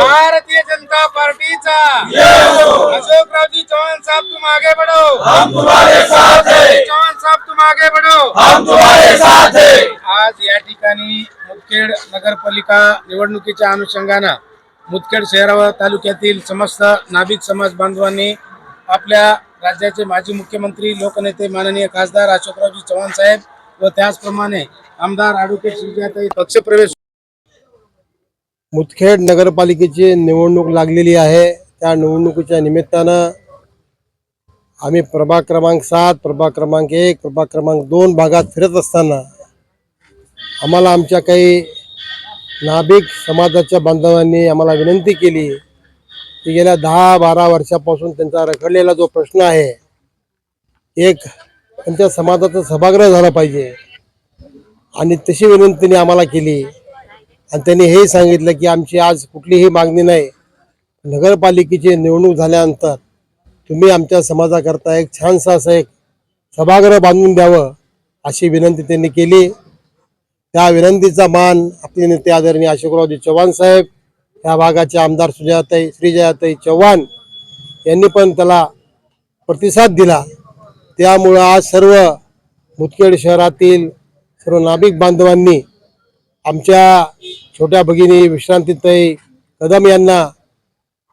भारतीय जनता पार्टीचा. अशोकरावजी चौहान साहब तुम आगे बढ़ो हम तुम्हारे साथ हैं चौहान साहब तुम आगे बढ़ो हम तुम्हारे साथ हैं आज या ठिकाणी मुदखेड नगरपालिका निवडणुकीच्या अनुषंगानं मुदखेड शहर व तालुक्यातील समस्त नाभिक समाज बांधवांनी आपल्या राज्याचे माजी मुख्यमंत्री लोकनेते माननीय खासदार अशोकरावजी चव्हाण साहेब व त्याचप्रमाणे आमदार ॲडव्होकेट श्रीजाताई पक्षप्रवेश मुदखेड नगरपालिकेची निवडणूक लागलेली आहे. त्या निवडणुकीच्या निमित्तानं आम्ही प्रभाग क्रमांक सात प्रभाग क्रमांक एक प्रभाग क्रमांक दोन भागात फिरत असताना आम्हाला आमच्या काही नाभिक समाजाच्या बांधवांनी आम्हाला विनंती केली की गेल्या दहा बारा वर्षापासून त्यांचा रखडलेला जो प्रश्न आहे एक त्यांच्या समाजाचा सभागृह झाला पाहिजे. आणि तशी विनंतीने आम्हाला केली. आणि त्यांनी हे सांगितलं की आमची आज कुठलीही मागणी नाही. नगरपालिकेची निवडणूक झाल्यानंतर तुम्ही आमच्या समाजाकरता एक छानसा असं एक सभागृह बांधून द्यावं अशी विनंती त्यांनी केली. त्या विनंतीचा मान आपले नेते आदरणीय अशोकरावजी चव्हाण साहेब या भागाचे आमदार सुजाताई श्रीजयाताई चव्हाण यांनी पण त्याला प्रतिसाद दिला. त्यामुळं आज सर्व मुदखेड शहरातील सर्व नाभिक बांधवांनी आमच्या छोट्या भगिनी विश्रांतीताई कदम यांना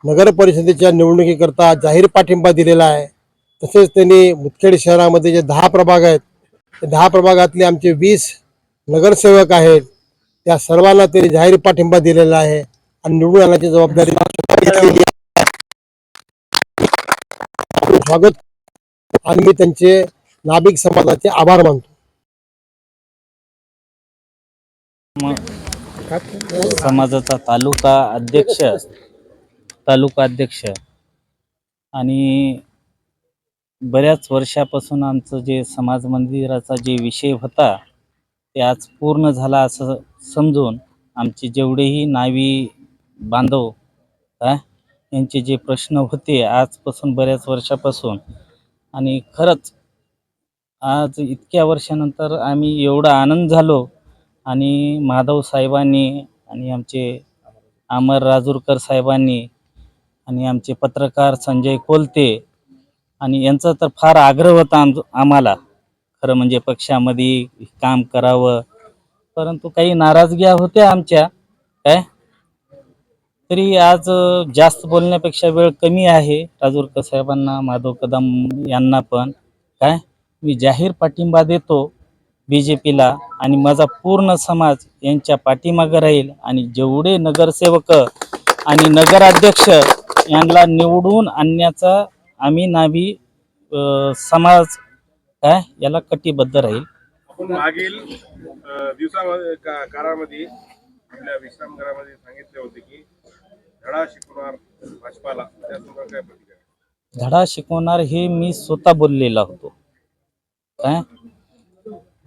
नगर परिषदेच्या निवडणुकीकरता जाहीर पाठिंबा दिलेला आहे. तसेच त्यांनी मुदखेड शहरामध्ये जे दहा प्रभाग आहेत ते दहा प्रभागातले आमचे वीस नगरसेवक आहेत त्या सर्वांना त्यांनी जाहीर पाठिंबा दिलेला आहे आणि निवडून आणण्याची जबाबदारी स्वागत. आणि मी त्यांचे नाभिक समाजाचे आभार मानतो. समाजाचा तालुका अध्यक्ष तालुका अध्यक्ष. आणि बऱ्याच वर्षापासून आमचं जे समाज मंदिराचा जे विषय होता ते आज पूर्ण झाला असं समजून आमचे जेवढेही नावी बांधव हा यांचे जे प्रश्न होते आजपासून बऱ्याच वर्षापासून. आणि खरंच आज इतक्या वर्षानंतर आम्ही एवढा आनंद झालो आणि माधव साहेबांनी आणि आमचे अमर राजूरकर साहेबांनी आणि आमचे पत्रकार संजय कोलते आणि यांचा तर फार आग्रह होता आम आम्हाला. खरं म्हणजे पक्षामध्ये काम करावं. परंतु काही नाराजग्या होत्या आमच्या. काय? तरी आज जास्त बोलण्यापेक्षा वेळ कमी आहे. राजूरकर साहेबांना माधव कदम यांना पण. काय? मी जाहीर पाठिंबा देतो. बी जे पीला आणि माझा पूर्ण समाज यांच्या पाठीमागं राहील आणि जेवढे नगरसेवक आणि नगराध्यक्ष यांना निवडून आणण्याचा आम्ही नाभी अ, समाज काय याला कटिबद्ध राहील. आपण मागील अ, दिवसामध्ये का- काळामध्ये आपल्या विश्रामगृहामध्ये सांगितले होते की धडा शिकवणार भाजपाला. त्यासंदर्भात काय प्रतिक्रिया धडा शिकवणार हे मी स्वतः बोललेला होतो. काय?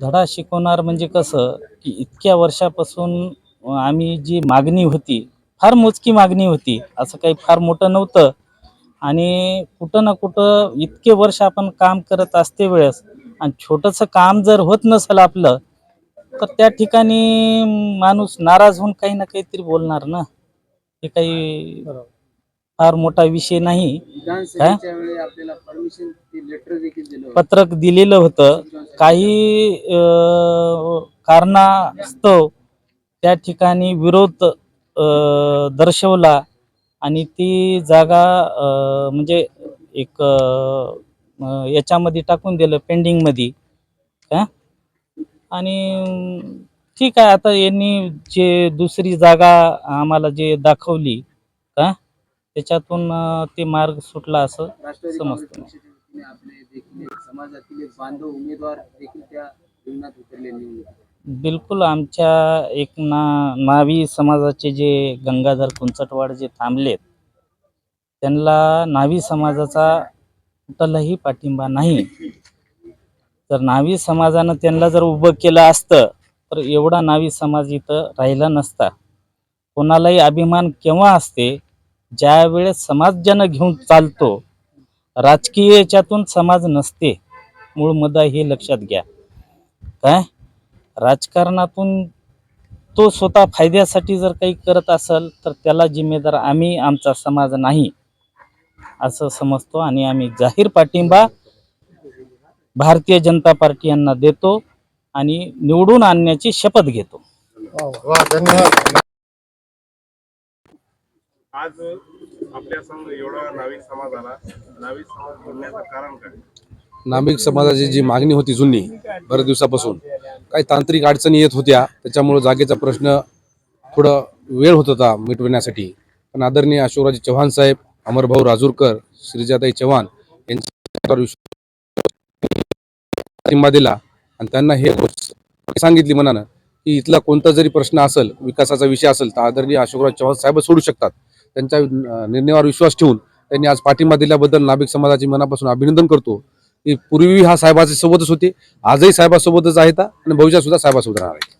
धडा शिकवणार म्हणजे कसं? की इतक्या वर्षापासून आम्ही जी मागणी होती फार मोजकी मागणी होती असं काही फार मोठं नव्हतं. आणि कुठं ना कुठं इतके वर्ष आपण काम करत असते वेळेस आणि छोटंसं काम जर होत नसेल आपलं तर त्या ठिकाणी माणूस नाराज होऊन काही ना काहीतरी बोलणार ना? हे काही फार मोठा विषय नाही. विधानसभेच्या वेळी आपल्याला परमिशन लेटर देखील दिलं होतं. पत्रक दिलेलं होतं. काही अं, कारणास्तव त्या ठिकाणी विरोध अं, दर्शवला आणि ती जागा अं, म्हणजे एक अं, अं, याच्यामध्ये टाकून दिलं पेंडिंगमध्ये का आणि ठीक आहे आता यांनी जे दुसरी जागा आम्हाला जे दाखवली का त्याच्यातून ते मार्ग सुटला असं समजतं. समाजातील एक बांधव उमेदवार देखील त्या. बिलकुल आमच्या एक ना नावी समाजाचे जे गंगाधर कुंचटवाड जे थांबलेत त्यांना नावी समाजाचा कुठलाही पाठिंबा नाही तर नावी समाजानं त्यांना जर उभं केलं असतं तर एवढा नावी समाज इथं राहिला नसता कोणालाही अभिमान केव्हा असते ज्या वेळेस ज्यानं घेऊन चालतो राजकीय याच्यातून समाज नसते. मूळ मुद्दा हे लक्षात घ्या. काय? राजकारणातून तो स्वतः फायद्यासाठी जर काही करत असेल तर त्याला जिम्मेदार आम्ही आमचा समाज नाही. असं समजतो आणि आम्ही जाहीर पाठिंबा भारतीय जनता पार्टी यांना देतो आणि निवडून आणण्याची शपथ घेतो. आज आपल्या संघ एवढा नाविक समाज आला. नाविक समाज बोलण्याचं कारण काय? नाभिक समाजाची जी मागणी होती जुनी बऱ्याच दिवसापासून काही तांत्रिक अडचणी येत होत्या त्याच्यामुळे जागेचा प्रश्न थोडं वेळ होत होता मिटवण्यासाठी. पण आदरणीय अशोकराजे चव्हाण साहेब अमरभाऊ राजूरकर श्रीजाताई चव्हाण यांचा दिला आणि त्यांना हे सांगितली मनानं की इथला कोणता जरी प्रश्न असेल विकासाचा विषय असेल तर आदरणीय अशोकराज चव्हाण साहेब सोडू शकतात. त्यांच्या निर्णयावर विश्वास ठेवून त्यांनी आज पाठिंबा दिल्याबद्दल नाभिक समाजाचे मनापासून अभिनंदन करतो. की पूर्वी हा साहेबाच्या सोबतच होते. आजही साहेबासोबतच आहेत आणि भविष्यात सुद्धा साहेबासोबत राहणार आहेत.